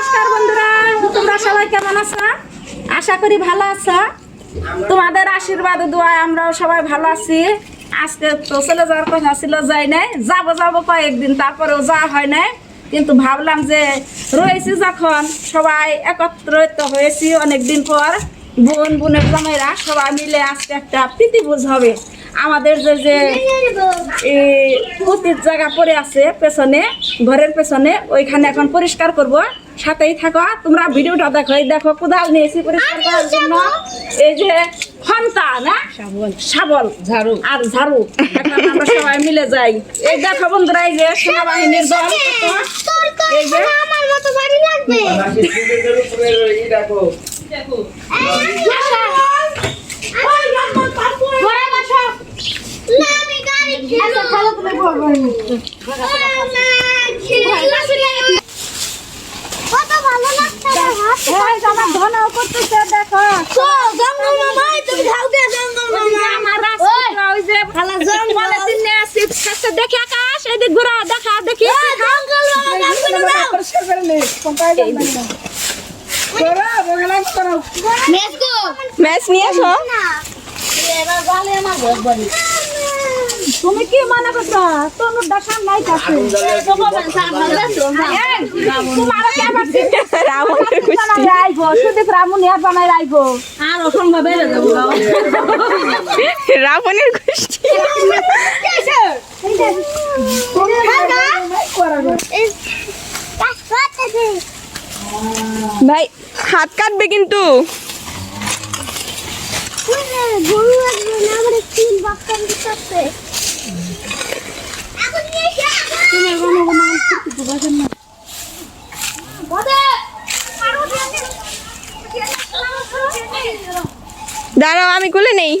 নমস্কার বন্ধুরা, তোমরা সবাই কেমন আছো? আশা করি ভালো আছো। তোমাদের আশীর্বাদ ও দোয়ায় আমরাও সবাই ভালো আছি। আজকে তো চলে যাওয়ার কথা ছিল, যাই নাই। যাব যাব কয়েকদিন, তারপরেও যাওয়া হয় নাই। কিন্তু ভাবলাম যে রয়েছি যখন, সবাই একত্রিত হয়েছি অনেক দিন পর। বোন, বোনের জামাইরা সবাই মিলে আজকে একটা প্রীতিভোজ হবে। আমাদের যে যে পুতির জায়গা পড়ে আছে, পেছনে, ঘরের পেছনে, ওইখানে এখন পরিষ্কার করব। সাথেই থাকো। তোমরা ভিডিওটা দেখো এই দেখো কোদাল নিয়েছি পরিষ্কার করার জন্য এই যে খন্তা না? শাবল। শাবল। ঝাড়ু। আর ঝাড়ু। এখন আমরা সবাই মিলে যাই। এই দেখো বন্ধুরা এই যে সেনাবাহিনীর দল এই যে আমার মতো বাড়ি লাগবে। আমি গাড়ি তুমি কত ভালো লাগছে এই যে আমার ধনাও করতেছে দেখো। তো জঙ্গল মামা তুমি ধাও দিয়ে জঙ্গল মামা আমার রাস্তা ওই যে খালা জঙ্গল। দিনে আসি কাছে দেখি আকাশ এই দিক ঘুরা দেখা দেখি। জঙ্গল মামা গাছগুলো দাও মেসকো ম্যাচ নিয়ে আসো। এবার গালে আমার ঘর বাড়ি। তুমি কি মনে করছ? তোমার দশান নাই কাছে কুস্তি। আইবো রামুনি বানাই আইবো আর যাব কুস্তি। ভাই হাত কাটবে কিন্তু। গরু আসবে না আমার তিন বাচ্চা দিতে এখন নিয়ে এসে তুমি কোনো কোনো কিছু বসেন না দাঁড়াও আমি কোলে নেই।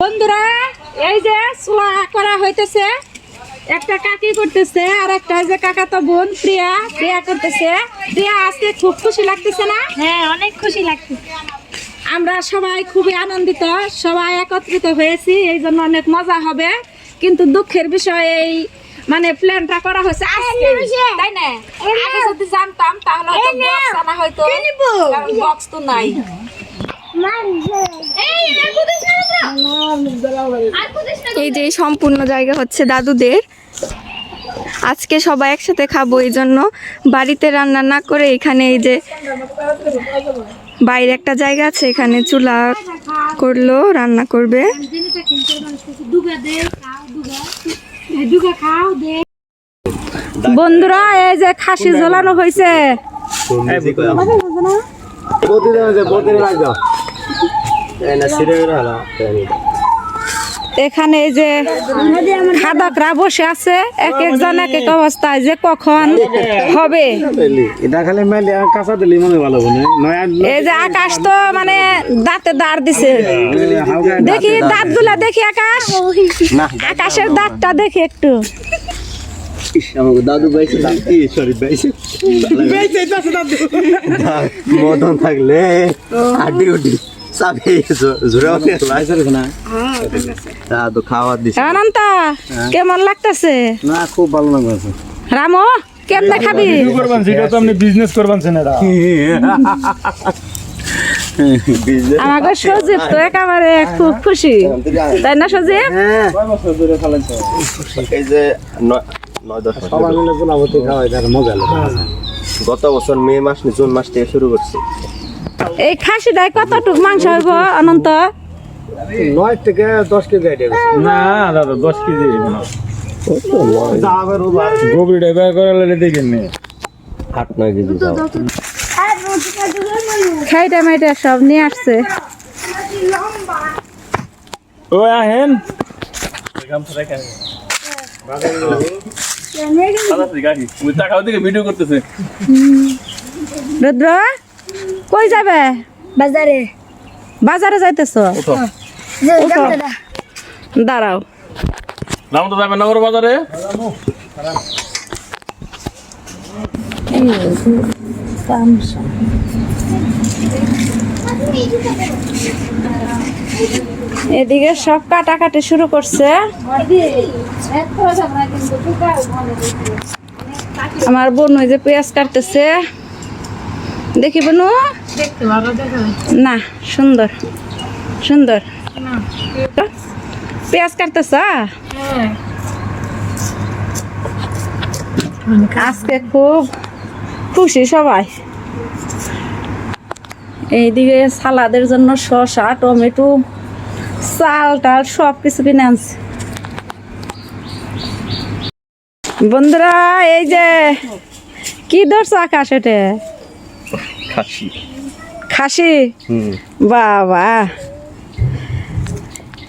বন্ধুরা এই যে সোয়া করা হইতেছে একটা কাকি করতেছে আর একটা যে কাকা তো বোন প্রিয়া প্রিয়া করতেছে প্রিয়া আজকে খুব খুশি লাগতেছে না হ্যাঁ অনেক খুশি লাগছে আমরা সবাই খুবই আনন্দিত সবাই একত্রিত হয়েছি এই জন্য অনেক মজা হবে কিন্তু দুঃখের বিষয় এই মানে প্ল্যানটা করা হয়েছে আজকে তাই না আগে যদি জানতাম তাহলে হয়তো বক্স আনা হয়তো বক্স তো নাই এই এই যে এই সম্পূর্ণ জায়গা হচ্ছে দাদুদের। আজকে সবাই একসাথে খাব এই জন্য বাড়িতে রান্না না করে এখানে এই যে বাইরে একটা জায়গা আছে এখানে চুলা করল রান্না করবে। বন্ধুরা এই যে খাসি ঝোলানো হয়েছে। এখানে এই যে খাদকরা বসে আছে এক একজন এক এক অবস্থায় যে কখন হবে। এটা খালি মেলে কাঁচা দিলে মনে ভালো হবে না নয় আর এই যে আকাশ তো মানে দাঁতে দাঁড় দিছে। দেখি দাঁতগুলা দেখি আকাশ। আকাশের দাঁতটা দেখি একটু। দাদু বাইছে সরি বাইছে। মদন থাকলে। আড্ডি উড্ডি। চাপে জোরে লাইছে না দাদু খাওয়া দিছে অনন্ত কেমন লাগতেছে না খুব ভালো লাগছে রামো কেমনে খাবি করবেন সেটা তো আপনি বিজনেস করবেন সেনেরা আমাকে সজীব তো একেবারে খুব খুশি তাই না সজীব হ্যাঁ এই যে সবাই মিলে খাওয়াই তার মজা গত বছর মে মাস জুন মাস থেকে শুরু করছি এই খাসিটায় কতটুক মাংস হইব অনন্ত? নয় থেকে দশ কেজি না দাদা দশ কেজি গোবরি ড্রাইভার করালে দেখেন আট নয় কেজি খাইটা মাইটা সব নিয়ে আসছে। ও আহেন। টাকাও দিকে করতেছে। রুদ্র? কই যাবে? বাজারে। বাজারে যাইতেছ? দাঁড়াও। রাম তো যাবে নগর বাজারে? এদিকে সব কাটাকাটি শুরু করছে। আমার বোন ওই যে পেঁয়াজ কাটতেছে। দেখি বোনু। না সুন্দর সুন্দর। পেঁয়াজ কাটতেছ? আজকে খুব খুশি সবাই। এইদিকে সালাদের জন্য শসা টমেটো চাল টাল সব কিছু কিনে আনছি। বন্ধুরা এই যে কি ধরছো আকাশ এটা খাসি। খাসি? হুম। বাবা।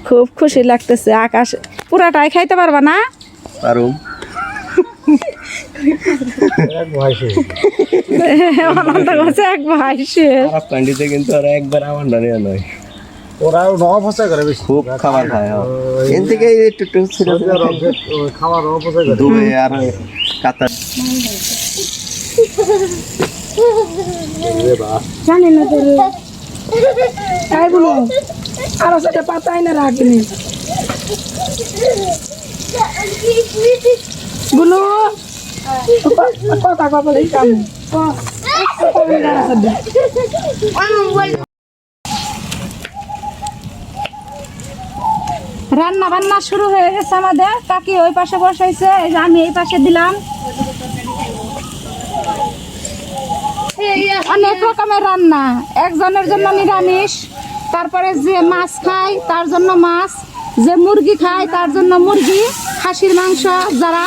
খুব খুশি লাগতেছে আকাশ। পুরাটাই খাইতে পারবা না? পারুম। এক ভাই সে কিন্তু আর একবার আমার ডানে নয়। ওরা অপচয় করে বেশি। খুব খাবার খায় হ্যাঁ। থেকে একটু একটু খাবার অপচয় করে। দুবে আর কাতার জানি না তো তাই বলো, আরও সেটা পাতাই না। রাখনি বলো, কথা কথা কাম। রান্না বান্না শুরু হয়ে গেছে আমাদের। কাকি ওই পাশে বসাইছে আমি এই পাশে দিলাম। অনেক রকমের রান্না। একজনের জন্য নিরামিষ তারপরে যে মাছ খায় তার জন্য মাছ। যে মুরগি খায় তার জন্য মুরগি খাসির মাংস যারা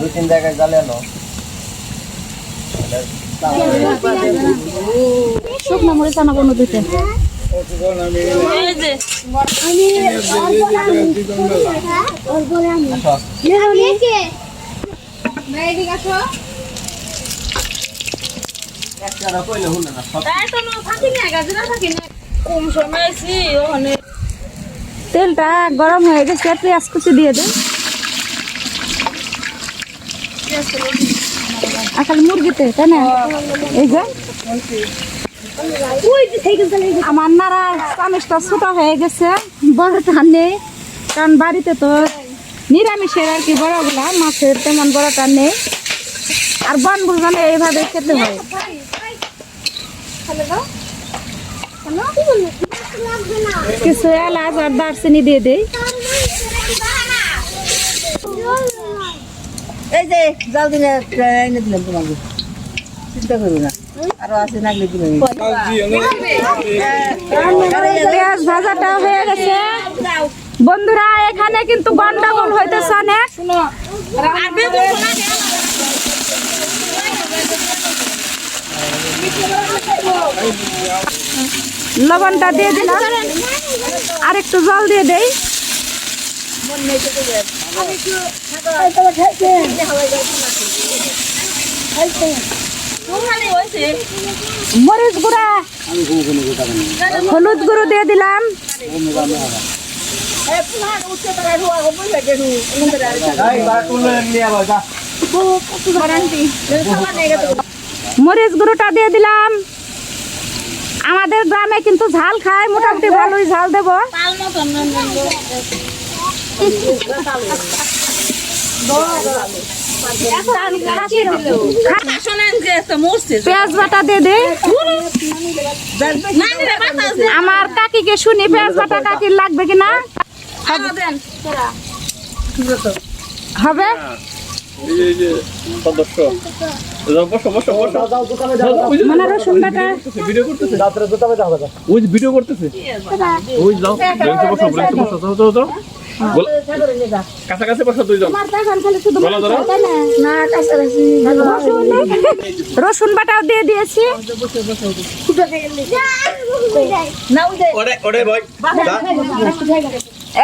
দু তিন জায়গায় শুকনো মরিচ আনা কোনো দিতে। তেলটা গরম হয়ে গেছে পেঁয়াজ কুচি দিয়ে দে। আসলে মুরগিতে তাই না? এই যে। আমার নারা চামিচটা ছোট হয়ে গেছে বড়টা নেই কারণ বাড়িতে তো নিরামিষের আর কি বড়গুলা মাছের তেমন বড়টা নেই। আর বন ভোজনে এইভাবে খেতে হয়। কিছু এলাচ আর দারচিনি দিয়ে দেই। এই যে জাল দিনে এনে দিলাম তোমাকে। চিন্তা করো না। পেঁয়াজ ভাজাটা হয়ে গেছে। বন্ধুরা এখানে কিন্তু গন্ডগোল হইতেছে অনেক। লবণটা দিয়ে দিলাম। আর একটু জল দিয়ে দেই। মরিচ গুঁড়া। হলুদ গুঁড়ো দিয়ে দিলাম। মরিচ গুঁড়োটা দিয়ে দিলাম। আমাদের গ্রামে কিন্তু ঝাল খায়, মোটামুটি ভালোই ঝাল দেবো। আমার কাকিকে শুনি পেঁয়াজ বাটা কাকির লাগবে কিনা? হবে? বসো মানে ভিডিও করতেছে কাছাকাছি বসো দুইজন রসুন বাটাও দিয়ে দিয়েছি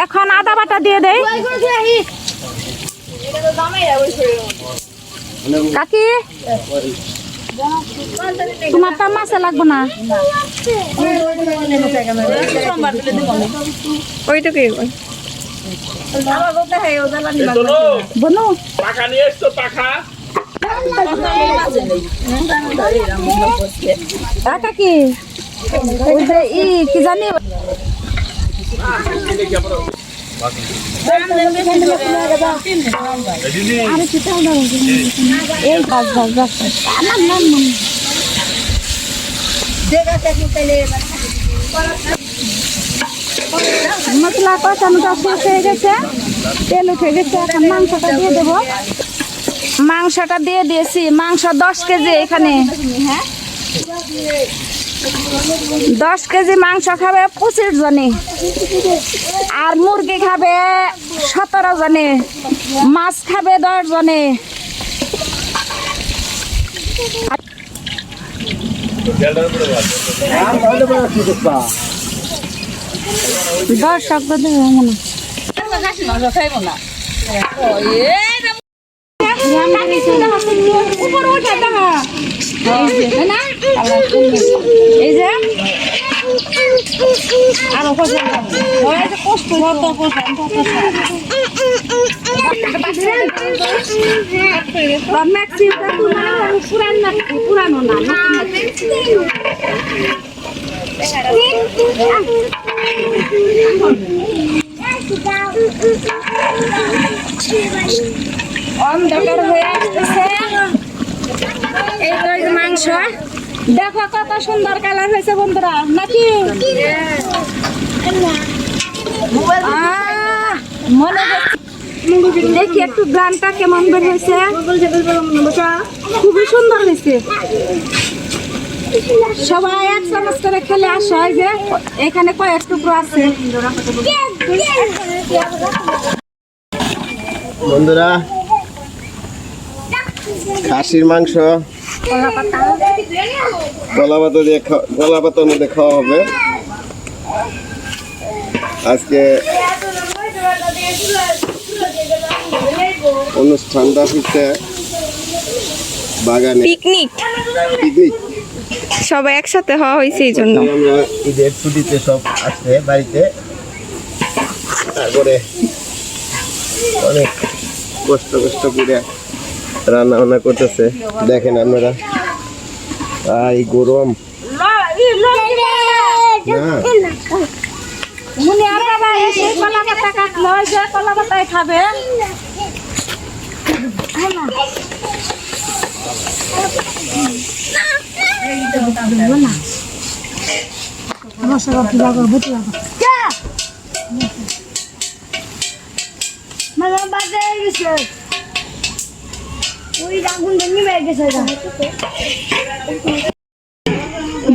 এখন আদা বাটা দিয়ে দেই কাকি তোমারটা মাছে লাগবো না ওইটুকুই বনু পাখা নিয়ে এসছো পাখা একা কি ই কি মশলা কষানোটা শেষ হয়ে গেছে। তেল উঠে গেছে, এখন মাংসটা দিয়ে দেবো। মাংসটা দিয়ে দিয়েছি, মাংস দশ কেজি এখানে। দশ কেজি মাংস খাবে পঁচিশ জনে। আর মুরগি খাবে সতেরো জনে। মাছ খাবে দশ জনে। দশ টাকা দেবে মনে এই যে আরও কষ্ট পুরানো না অন্ধকার দেখো কত সুন্দর কালার হয়েছে বন্ধুরা। নাকি? মনে দেখি একটু গ্রানটা কেমন বের হয়েছে। খুবই সুন্দর হয়েছে। সবাই এক চামচ করে খেলে আসো এই যে এখানে কয়েক টুকরো আছে। বন্ধুরা খাসির মাংস কলা পাতা দিয়ে খাওয়া- কলা পাতার মধ্যে খাওয়া হবে। আজকে অনুষ্ঠানটা হচ্ছে বাগানে পিকনিক। পিকনিক। সবাই একসাথে হওয়া হয়েছে এই জন্য। ঈদের ছুটিতে সব আসছে বাড়িতে তারপরে অনেক কষ্ট কষ্ট করে রান্না বান্না করতেছে। দেখেন আপনারা। আই গরম। না।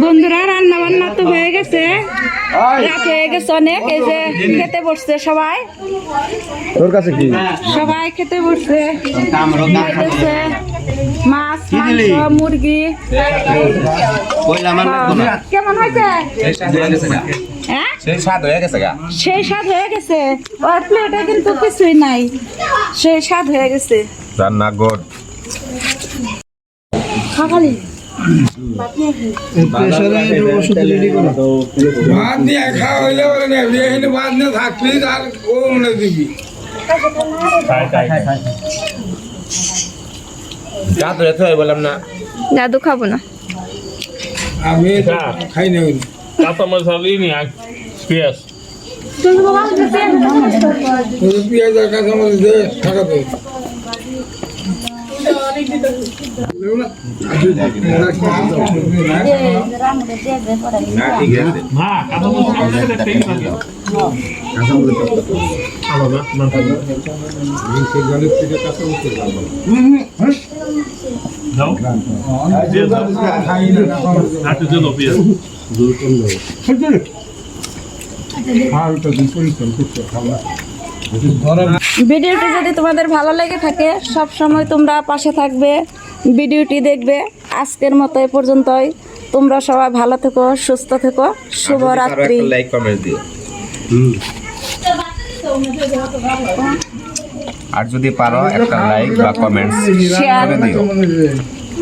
বন্ধুরা রান্না বান্না তো হয়ে গেছে। রাত হয়ে গেছে অনেক এই যে খেতে বসছে সবাই? তোর কাছে কি? সবাই খেতে বসছে। মাছ মাংস মুরগি। কেমন হয়েছে? হ্যাঁ সেই স্বাদ হয়ে গেছে গা। সেই স্বাদ হয়ে গেছে। ওর প্লেটে কিন্তু কিছুই নাই। সেই স্বাদ হয়ে গেছে। রান্না গড ভাত নিয়ে খাওয়া হইলে বলে নেবি এখানে ভাত নিয়ে থাকবি আর ও মনে দিবি যা তো বললাম না দাদু খাব না। আমি খাই না কাঁচা মাছ নি পেঁয়াজ পেঁয়াজ আর কাঁচা মরিচ টাকা না কাঁচা মাছ দেখতেই পারি ভিডিওটি যদি তোমাদের ভালো লেগে থাকে সব সময় তোমরা পাশে থাকবে ভিডিওটি দেখবে। আজকের মতো এ পর্যন্তই। তোমরা সবাই ভালো থেকো সুস্থ থেকো। শুভরাত্রি লাইক কমেন্ট দিও। আর যদি পারো একটা লাইক বা কমেন্টস শেয়ার করে দিও।